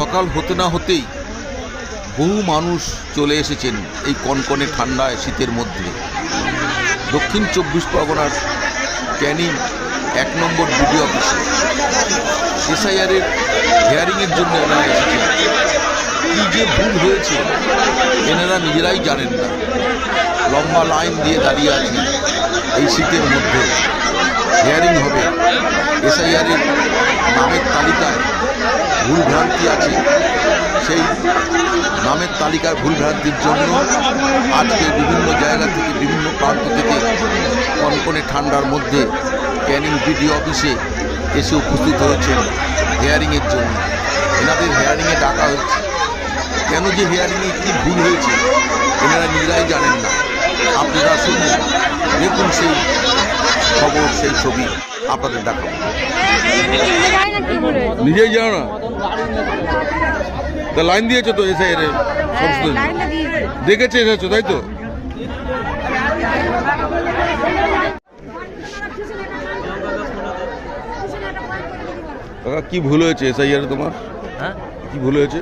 সকাল হতে না হতেই বহু মানুষ চলে এসেছেন এই কনকনে ঠান্ডায় শীতের মধ্যে। দক্ষিণ চব্বিশ পরগনার ক্যানিং এক নম্বর বিডি অফিসে। এসআইআরের হেয়ারিংয়ের জন্য এনারা এসেছেন। কী যে ভুল হয়েছে, এনারা নিজেরাই জানেন না। লম্বা লাইন দিয়ে দাঁড়িয়ে আছেন এই শীতের মধ্যে। হেয়ারিং হবে। এসআইআরের নামের তালিকায় ভুল ভ্রান্তি আছে, সেই নামের তালিকার ভুল ভ্রান্তির জন্য আজকে বিভিন্ন জায়গা থেকে, বিভিন্ন প্রান্ত থেকে কনকনে ঠান্ডার মধ্যে ক্যানিং বিডি অফিসে এসে উপস্থিত হয়েছেন হেয়ারিংয়ের জন্য। এনাদের হেয়ারিংয়ে ডাকা হয়েছে। কেন যে হেয়ারিংয়ে কী ভুল হয়েছে, এনারা নিজেরাই জানেন না। আপনারা শুনুন দেখুন সেই খবর, সেই ছবি, আপনাদের দেখাবো। নিজেই জানো না? তা লাইন দিয়েছ তো এসে এর হ্যাঁ, দেখেছে এসেছ তাই তো? কাকা কি ভুল হয়েছে এসআইআর তোমার? হ্যাঁ? কি ভুল হয়েছে?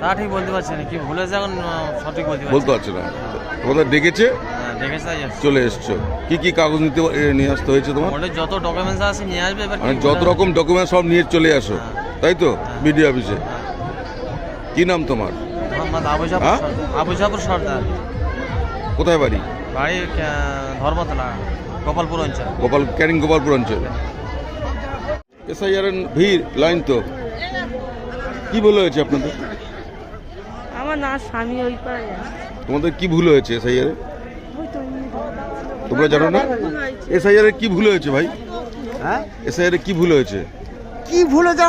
তা ঠিক বলতে পারছি না কি ভুল হয়েছে এখন সঠিক বলতে পারছি বলতে পারছ না। তোমাদের ডেকেছে হ্যাঁ। চলে এসছো। কি কি কাগজ নিতে নিয়ে আসতে হয়েছে তোমার? যত ডকুমেন্টস আছে নিয়ে আসবে মানে যত রকম ডকুমেন্ট সব নিয়ে চলে আসো। তাই তো? বিডি অফিসে। কি নাম তোমার? মোহাম্মদ আবু হ্যাঁ? সর্দার। কোথায় বাড়ি? বাড়ি ধর্মতলা গোপালপুর অঞ্চল। গোপাল ক্যারিং গোপালপুর অঞ্চল। এসআইআর ভিড় লাইন তো। কি ভুল হয়েছে আপনাদের? আমার না স্বামী ওই পারে তোমাদের কি ভুল হয়েছে এসআইআর তোমরা জানো না? এসআইআর কি ভুল হয়েছে ভাই? হ্যাঁ? এসআইআর কি ভুল হয়েছে? কি ভুল হয়েছে?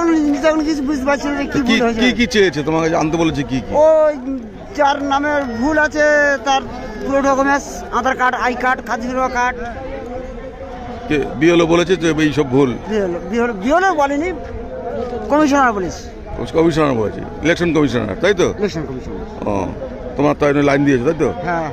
আমি কিছু বুঝতে পারছি না কি ভুল হয়েছে। কি কি চেয়েছে? তোমাকে আনতে বলেছে কি কি? ওই যার নামে ভুল আছে তার পুরো documents Aadhaar card I card খাদ্য কার্ড। কে বিএলও বলেছে যে এই সব ভুল। বিহলের বলেনি কমিশনার বলিস কমিশনার বলেছে। ইলেকশন কমিশনার তাই তো? Election commissioner. ও তোমার তাই লাইন দিয়েছে তাই তো? হ্যাঁ।